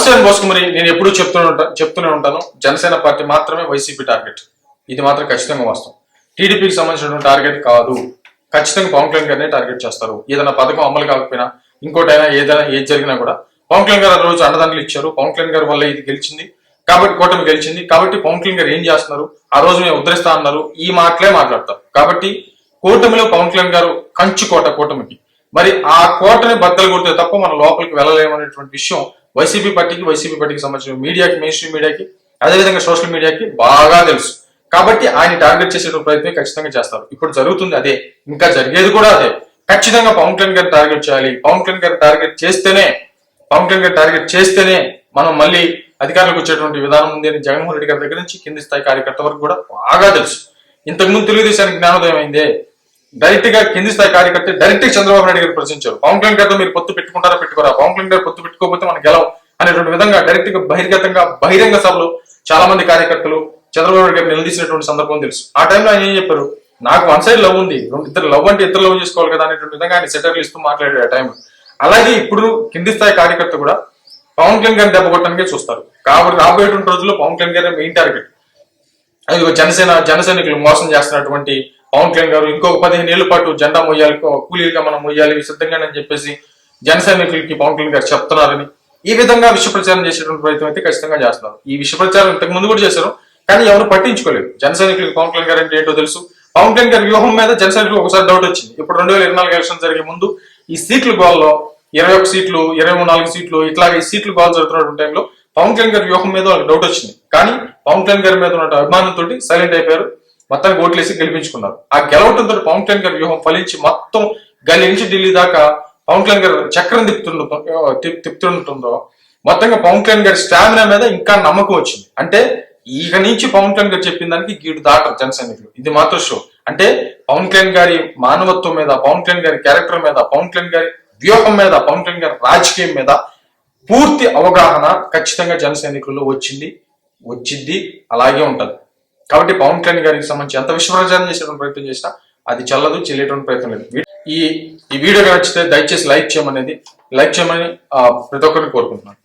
జనసేన బోస్కు మరి నేను ఎప్పుడూ చెప్తూనే ఉంటాను చెప్తూనే ఉంటాను. జనసేన పార్టీ మాత్రమే వైసీపీ టార్గెట్. ఇది మాత్రం ఖచ్చితంగా వాస్తవం. టీడీపీకి సంబంధించిన టార్గెట్ కాదు. ఖచ్చితంగా పవన్ కళ్యాణ్ గారినే టార్గెట్ చేస్తారు. ఏదైనా పథకం అమలు కాకపోయినా ఇంకోటైనా ఏదైనా ఏది జరిగినా కూడా పవన్ కళ్యాణ్ గారు ఆ రోజు అండదండలు ఇచ్చారు. పవన్ కళ్యాణ్ గారి వల్ల ఇది గెలిచింది. కాబట్టి కూటమి గెలిచింది. కాబట్టి పవన్ కళ్యాణ్ గారు ఏం చేస్తున్నారు? ఆ రోజు మేము ఉద్ధరిస్తా అన్నారు. ఈ మాటలే మాట్లాడతారు కాబట్టి కూటమిలో పవన్ కళ్యాణ్ గారు కంచు కోట కూటమికి. మరి ఆ కోటని బద్దలు కొడితే తప్ప మన లోపలికి వెళ్ళలేమనేటువంటి విషయం వైసీపీ పార్టీకి వైసీపీ పార్టీకి సంబంధించిన మీడియాకి మెయిన్ స్ట్రీమ్ మీడియాకి అదేవిధంగా సోషల్ మీడియాకి బాగా తెలుసు. కాబట్టి ఆయన టార్గెట్ చేసే ప్రయత్నం ఖచ్చితంగా చేస్తారు. ఇప్పుడు జరుగుతుంది అదే. ఇంకా జరిగేది కూడా అదే. ఖచ్చితంగా పవన్ కళ్యాణ్ గారు టార్గెట్ చేయాలి. పవన్ కళ్యాణ్ గారు టార్గెట్ చేస్తేనే పవన్ కళ్యాణ్ గారు టార్గెట్ చేస్తేనే మనం మళ్ళీ అధికారులకు వచ్చేటువంటి విధానం ఉంది అని జగన్మోహన్ రెడ్డి గారి దగ్గర నుంచి కింది స్థాయి కార్యకర్త వరకు కూడా బాగా తెలుసు. ఇంతకుముందు తెలుగుదేశానికి జ్ఞానోదయం అయిందే. డైరెక్ట్గా కింది స్థాయి కార్యకర్త డైరెక్ట్గా చంద్రబాబు నాయుడు గారు ప్రశ్నించారు. పవన్ కళ్యాణ్ గారితో మీరు పొత్తు పెట్టుకుంటారా పెట్టుకోరా? పవన్ కళ్యాణ్ గారు పొత్తు పెట్టుకోకపోతే మనం గెలవం అనేటువంటి విధంగా డైరెక్ట్గా బహిర్గతంగా బహిరంగ సభలో చాలా మంది కార్యకర్తలు చంద్రబాబు నాయుడు గారు నిలదీసినటువంటి సందర్భం తెలుసు. ఆ టైంలో ఆయన ఏం చెప్పారు? నాకు వన్ సైడ్ లవ్ ఉంది. రెండు ఇద్దరు లవ్ అంటే ఇద్దరు లవ్ చేసుకోవాలి కదా అనేటువంటి విధంగా ఆయన సెటర్లు ఇస్తూ మాట్లాడాడు ఆ టైం అలాగే ఇప్పుడు కింది స్థాయి కార్యకర్త కూడా పవన్ కళ్యాణ్ గారిని దెబ్బ కొట్టడానికే చూస్తారు. కాబట్టి రాబోయేటువంటి రోజుల్లో పవన్ కళ్యాణ్ గారి మెయిన్ టార్గెట్ అదిగో జనసేన జన సైనికులు మోసం చేస్తున్నటువంటి పవన్ కళ్యాణ్ గారు ఇంకొక పదిహేను ఏళ్ళ పాటు జెండా మొయ్యాలి కూలీలుగా మనం మొయ్యాలి సిద్ధంగానని చెప్పేసి జన సైనికులకి పవన్ కళ్యాణ్ గారు చెప్తున్నారని ఈ విధంగా విష ప్రచారం చేసేటువంటి ప్రయత్నం అయితే ఖచ్చితంగా చేస్తున్నారు. ఈ విష ప్రచారం ఇంతకు ముందు కూడా చేశారు కానీ ఎవరు పట్టించుకోలేదు. జన సైనికులకి పవన్ కళ్యాణ్ గారు అంటే ఏంటో తెలుసు. పవన్ కళ్యాణ్ గారి వ్యూహం మీద జన సైనికులకు ఒకసారి డౌట్ వచ్చింది. ఇప్పుడు రెండు వేల ఇరవై నాలుగు ఎలక్షన్ జరిగే ముందు ఈ సీట్ల గోల్లో ఇరవై ఒక సీట్లు ఇరవై మూడు నాలుగు సీట్లు ఇట్లాగే ఈ సీట్లు గోల్ జరుగుతున్నటువంటి టైంలో పవన్ కళ్యాణ్ గారి వ్యూహం మీద వాళ్ళకి డౌట్ వచ్చింది. కానీ పవన్ కళ్యాణ్ గారి మీద ఉన్న అభిమానంతో సైలెంట్ అయిపోయారు. మొత్తం ఓట్లేసి గెలిపించుకున్నారు. ఆ గెలవటంతో పవన్ కళ్యాణ్ గారి వ్యూహం ఫలించి మొత్తం గల్లీ నుంచి ఢిల్లీ దాకా పవన్ కళ్యాణ్ గారు చక్రం తిప్పుతుండో తిప్పుతుంటుందో మొత్తంగా పవన్ కళ్యాణ్ గారి స్టామినా మీద ఇంకా నమ్మకం వచ్చింది. అంటే ఇక నుంచి పవన్ కళ్యాణ్ గారు చెప్పిన దానికి గీడు దాటరు జన సైనికులు. ఇది మాత్రం షో అంటే పవన్ కళ్యాణ్ గారి మానవత్వం మీద పవన్ కళ్యాణ్ గారి క్యారెక్టర్ మీద పవన్ కళ్యాణ్ గారి వ్యూహం మీద పవన్ కళ్యాణ్ గారి రాజకీయం మీద పూర్తి అవగాహన ఖచ్చితంగా జన సైనికుల్లో వచ్చింది వచ్చింది అలాగే ఉంటది. కాబట్టి పవన్ కళ్యాణ్ గారికి సంబంధించి ఎంత విశ్వప్రచారం చేసేటువంటి ప్రయత్నం చేసినా అది చల్లదు చెల్లేటువంటి ప్రయత్నం లేదు. ఈ ఈ వీడియో నచ్చితే దయచేసి లైక్ చేయమనేది లైక్ చేయమని ఆ, ప్రతి ఒక్కరిని కోరుకుంటున్నాను.